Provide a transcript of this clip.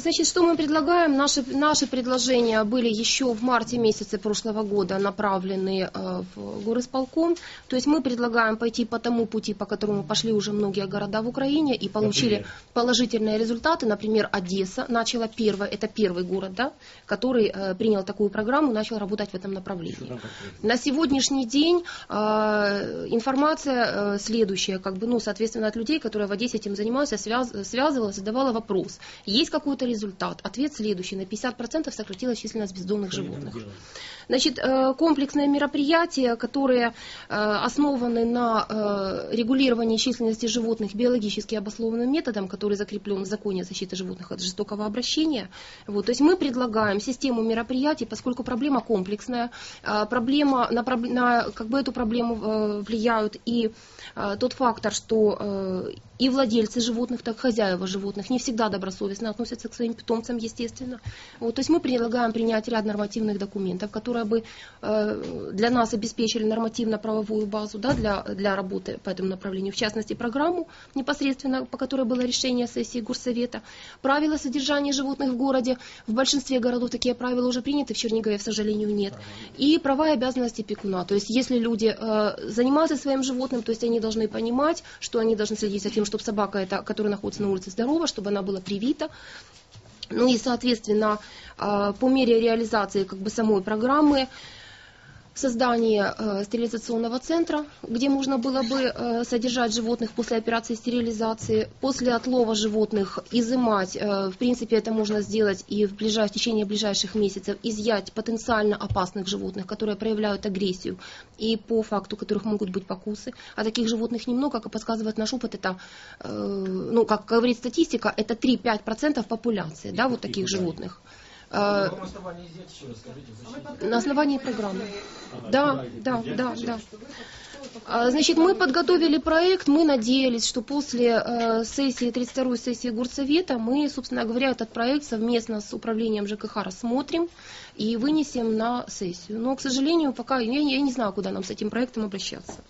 Значит, что мы предлагаем? Наши, наши предложения были еще в марте месяце прошлого года направлены э, в горосполком. То есть мы предлагаем пойти по тому пути, по которому пошли уже многие города в Украине и получили Например? положительные результаты. Например, Одесса начала первое, это первый город, да, который э, принял такую программу, начал работать в этом направлении. На сегодняшний день э, информация следующая, как бы, ну, соответственно, от людей, которые в Одессе этим занимаются, связ- связывалась, задавала вопрос. Есть какой-то результат? Ответ следующий. На 50% сократилась численность бездомных Что животных. Значит, э, комплексные мероприятия, которые э, основаны на э, регулировании численности животных биологически обоснованным методом, который закреплен в законе о защите животных от жестокого обращения. Вот, то есть мы предлагаем систему мероприятий, поскольку проблема комплексная, проблема, на, на как бы эту проблему влияют и тот фактор, что и владельцы животных, так и хозяева животных не всегда добросовестно относятся к своим питомцам, естественно. Вот, то есть мы предлагаем принять ряд нормативных документов, которые бы э, для нас обеспечили нормативно-правовую базу да, для, для работы по этому направлению. В частности, программу непосредственно, по которой было решение сессии Горсовета. Правила содержания животных в городе. В большинстве городов такие правила уже приняты, в Чернигове, к сожалению, нет. И права и обязанности пекуна. То есть если люди э, занимаются своим животным, то есть они должны понимать, что они должны следить за тем, чтобы собака, эта, которая находится на улице, здорова, чтобы она была привита. Ну и, соответственно, э, по мере реализации как бы самой программы, создание э, стерилизационного центра, где можно было бы э, содержать животных после операции стерилизации, после отлова животных изымать, э, в принципе это можно сделать и в, ближай- в течение ближайших месяцев, изъять потенциально опасных животных, которые проявляют агрессию и по факту которых могут быть покусы. А таких животных немного, как подсказывает наш опыт, это, э, ну как говорит статистика, это 3-5% популяции, да, вот таких животных. На Э, каком основании еще? Зачем? На основании программы. Ага, Да, да, да, да. А, Значит, мы подготовили проект, мы надеялись, что после э, сессии, 32-й сессии Горсовета, мы, собственно говоря, этот проект совместно с управлением ЖКХ рассмотрим и вынесем на сессию. Но, к сожалению, пока я, я не знаю, куда нам с этим проектом обращаться.